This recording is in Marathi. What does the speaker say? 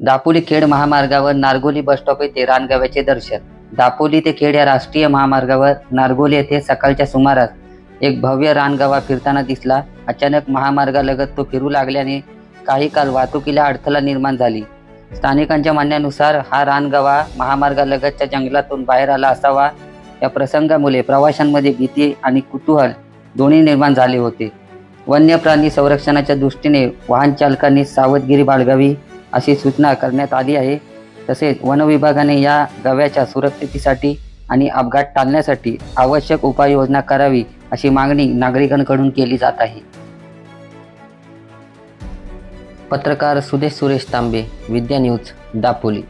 दापोली खेड महामार्गावर नारगोली बस स्टॉप येथे रानगव्याचे दर्शन. दापोली ते खेड या राष्ट्रीय महामार्गावर नारगोली येथे सकाळच्या सुमारास एक भव्य रानगवा फिरताना दिसला. अचानक महामार्गालगत तो फिरू लागल्याने काही काल वाहतुकीला अडथळा निर्माण झाली. स्थानिकांच्या म्हणण्यानुसार हा रानगवा महामार्गालगतच्या जंगलातून बाहेर आला असावा. या प्रसंगामुळे प्रवाशांमध्ये भीती आणि कुतूहल दोन्ही निर्माण झाले होते. वन्य प्राणी संरक्षणाच्या दृष्टीने वाहन चालकांनी सावधगिरी बाळगावी. अशी सूचना करण्यात आली आहे. तसेच वन विभागाने या गव्याच्या सुरक्षितेसाठी आणि अपघात टाळण्यासाठी आवश्यक उपाययोजना करावी अशी मागणी नागरिकांकडून केली जात आहे. पत्रकार सुदेश सुरेश तांबे विद्या न्यूज दापोली.